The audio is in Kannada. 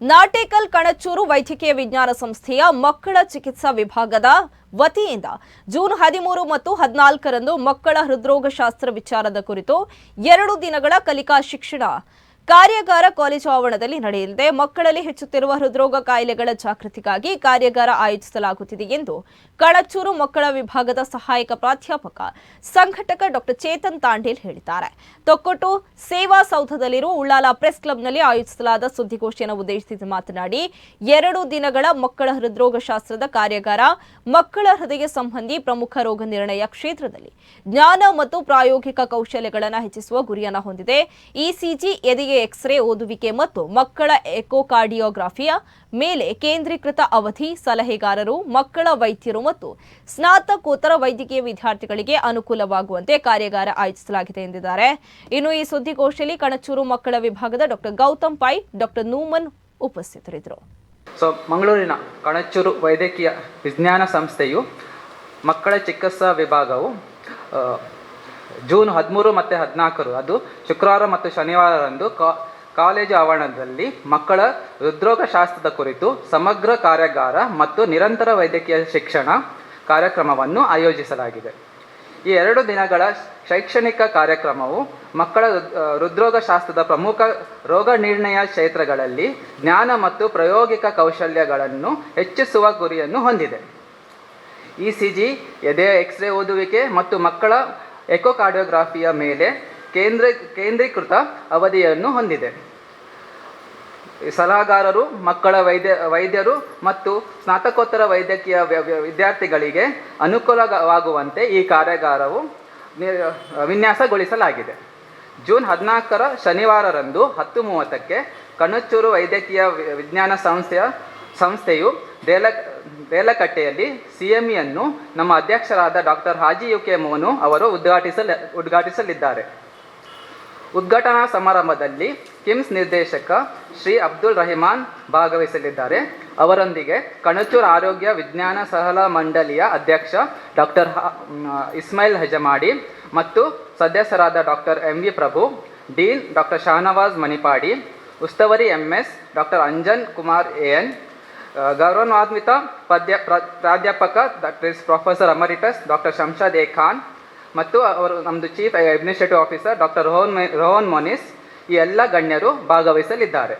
ನಾಟೇಕಲ್ ಕಣಚೂರು ವೈದ್ಯಕೀಯ ವಿಜ್ಞಾನ ಸಂಸ್ಥೆಯ ಮಕ್ಕಳ ಚಿಕಿತ್ಸಾ ವಿಭಾಗದ ವತಿಯಿಂದ ಜೂನ್ ಹದಿಮೂರು ಮತ್ತು ಹದಿನಾಲ್ಕರಂದು ಮಕ್ಕಳ ಹೃದ್ರೋಗ ಶಾಸ್ತ್ರ ವಿಚಾರದ ಕುರಿತು ಎರಡು ದಿನಗಳ ಕಲಿಕಾ ಶಿಕ್ಷಣ ಕಾರ್ಯಾಗಾರ ಕಾಲೇಜು ಆವರಣದಲ್ಲಿ ನಡೆಯಲಿದೆ. ಮಕ್ಕಳಲ್ಲಿ ಹೆಚ್ಚುತ್ತಿರುವ ಹೃದ್ರೋಗ ಕಾಯಿಲೆಗಳ ಜಾಗೃತಿಗಾಗಿ ಕಾರ್ಯಾಗಾರ ಆಯೋಜಿಸಲಾಗುತ್ತಿದೆ ಎಂದು ಕಣಚೂರು ಮಕ್ಕಳ ವಿಭಾಗದ ಸಹಾಯಕ ಪ್ರಾಧ್ಯಾಪಕ ಸಂಘಟಕ ಡಾಕ್ಟರ್ ಚೇತನ್ ತಾಂಡೇಲ್ ಹೇಳಿದ್ದಾರೆ. ತೊಕ್ಕೊಟ್ಟು ಸೇವಾ ಸೌಧದಲ್ಲಿರುವ ಉಳ್ಳಾಲ ಪ್ರೆಸ್ ಕ್ಲಬ್ನಲ್ಲಿ ಆಯೋಜಿಸಲಾದ ಸುದ್ದಿಗೋಷ್ಠಿಯನ್ನು ಉದ್ದೇಶಿಸಿ ಮಾತನಾಡಿ, ಎರಡು ದಿನಗಳ ಮಕ್ಕಳ ಹೃದ್ರೋಗ ಶಾಸ್ತ್ರದ ಕಾರ್ಯಾಗಾರ ಮಕ್ಕಳ ಹೃದಯ ಸಂಬಂಧಿ ಪ್ರಮುಖ ರೋಗ ನಿರ್ಣಯ ಕ್ಷೇತ್ರದಲ್ಲಿ ಜ್ಞಾನ ಮತ್ತು ಪ್ರಾಯೋಗಿಕ ಕೌಶಲ್ಯಗಳನ್ನು ಹೆಚ್ಚಿಸುವ ಗುರಿಯನ್ನು ಹೊಂದಿದೆ. ಇಸಿಜಿ ಎದೆಗೆ ಎಕ್ಸ್ರೇ ಓದುವಿಕೆ ಮತ್ತು ಮಕ್ಕಳ ಎಕೋಕಾರ್ಡಿಯೋಗ್ರಫಿಯ ಮೇಲೆ ಕೇಂದ್ರೀಕೃತ ಅವಧಿ ಸಲಹೆಗಾರರು, ಮಕ್ಕಳ ವೈದ್ಯರು ಮತ್ತು ಸ್ನಾತಕೋತ್ತರ ವೈದ್ಯಕೀಯ ವಿದ್ಯಾರ್ಥಿಗಳಿಗೆ ಅನುಕೂಲವಾಗುವಂತೆ ಕಾರ್ಯಾಗಾರ ಆಯೋಜಿಸಲಾಗಿದೆ ಎಂದಿದ್ದಾರೆ. ಇನ್ನು ಈ ಸುದ್ದಿಗೋಷ್ಠಿಯಲ್ಲಿ ಕಣಚೂರು ಮಕ್ಕಳ ವಿಭಾಗದ ಡಾಕ್ಟರ್ ಗೌತಮ್ ಪೈ, ಡಾಕ್ಟರ್ ನೂಮನ್ ಉಪಸ್ಥಿತರಿದ್ದರು. ಸೊ ಮಂಗಳೂರಿನ ಕಣಚೂರು ವೈದ್ಯಕೀಯ ವಿಜ್ಞಾನ ಸಂಸ್ಥೆಯು ಮಕ್ಕಳ ಚಿಕಿತ್ಸಾ ವಿಭಾಗವು ಜೂನ್ ಹದಿಮೂರು ಮತ್ತು ಹದಿನಾಲ್ಕರು. ಅದು ಶುಕ್ರವಾರ ಮತ್ತು ಶನಿವಾರರಂದು ಕಾಲೇಜು ಆವರಣದಲ್ಲಿ ಮಕ್ಕಳ ಹೃದ್ರೋಗ ಶಾಸ್ತ್ರದ ಕುರಿತು ಸಮಗ್ರ ಕಾರ್ಯಾಗಾರ ಮತ್ತು ನಿರಂತರ ವೈದ್ಯಕೀಯ ಶಿಕ್ಷಣ ಕಾರ್ಯಕ್ರಮವನ್ನು ಆಯೋಜಿಸಲಾಗಿದೆ. ಈ ಎರಡು ದಿನಗಳ ಶೈಕ್ಷಣಿಕ ಕಾರ್ಯಕ್ರಮವು ಮಕ್ಕಳ ಹೃದ್ರೋಗ ಶಾಸ್ತ್ರದ ಪ್ರಮುಖ ರೋಗ ನಿರ್ಣಯ ಕ್ಷೇತ್ರಗಳಲ್ಲಿ ಜ್ಞಾನ ಮತ್ತು ಪ್ರಾಯೋಗಿಕ ಕೌಶಲ್ಯಗಳನ್ನು ಹೆಚ್ಚಿಸುವ ಗುರಿಯನ್ನು ಹೊಂದಿದೆ. ಇ ಸಿ ಜಿ ಎದೆಯ ಎಕ್ಸ್ರೇ ಓದುವಿಕೆ ಮತ್ತು ಮಕ್ಕಳ ಎಕೋಕಾರ್ಡಿಯೋಗ್ರಫಿಯ ಮೇಲೆ ಕೇಂದ್ರ ಕೇಂದ್ರೀಕೃತ ಅವಧಿಯನ್ನು ಹೊಂದಿದೆ. ಸಲಹಾಗಾರರು, ಮಕ್ಕಳ ವೈದ್ಯ ವೈದ್ಯರು ಮತ್ತು ಸ್ನಾತಕೋತ್ತರ ವೈದ್ಯಕೀಯ ವಿದ್ಯಾರ್ಥಿಗಳಿಗೆ ಅನುಕೂಲವಾಗುವಂತೆ ಈ ಕಾರ್ಯಾಗಾರವು ವಿನ್ಯಾಸಗೊಳಿಸಲಾಗಿದೆ. ಜೂನ್ ಹದಿನಾಲ್ಕರ ಶನಿವಾರರಂದು ಹತ್ತು ಮೂವತ್ತಕ್ಕೆ ಕಣಚೂರು ವೈದ್ಯಕೀಯ ವಿಜ್ಞಾನ ಸಂಸ್ಥೆಯ ಸಂಸ್ಥೆಯು ದೇಲ ದೇಲಕಟ್ಟೆಯಲ್ಲಿ ಸಿ ಎಂ ಇಯನ್ನು ನಮ್ಮ ಅಧ್ಯಕ್ಷರಾದ doctor Haji U K Monu ಅವರು ಉದ್ಘಾಟಿಸಲ, ಉದ್ಘಾಟಿಸಲಿದ್ದಾರೆ. ಉದ್ಘಾಟನಾ ಸಮಾರಂಭದಲ್ಲಿ ಕಿಮ್ಸ್ ನಿರ್ದೇಶಕ ಶ್ರೀ ಅಬ್ದುಲ್ ರಹಿಮಾನ್ ಭಾಗವಹಿಸಲಿದ್ದಾರೆ. ಅವರೊಂದಿಗೆ ಕಣಚೂರ್ ಆರೋಗ್ಯ ವಿಜ್ಞಾನ ಸಹಲ ಮಂಡಳಿಯ ಅಧ್ಯಕ್ಷ ಡಾಕ್ಟರ್ ಇಸ್ಮಾಯಿಲ್ ಹಜಮಾಡಿ ಮತ್ತು ಸದಸ್ಯರಾದ doctor M V Prabhu, dean doctor Shanavaz Manipadi, ಉಸ್ತವರಿ M S doctor Anjan Kumar A N ಗೌರವಾನ್ವಿತ ಪದ್ಯ ಪ್ರ- ಪ್ರಾಧ್ಯಾಪಕ doctor professor emeritus, doctor Shamshad A Khan ಮತ್ತು ಅವರು ನಮ್ಮದು chief administrative officer doctor Rohan Rohan Monis, ಈ ಎಲ್ಲ ಗಣ್ಯರು ಭಾಗವಹಿಸಲಿದ್ದಾರೆ.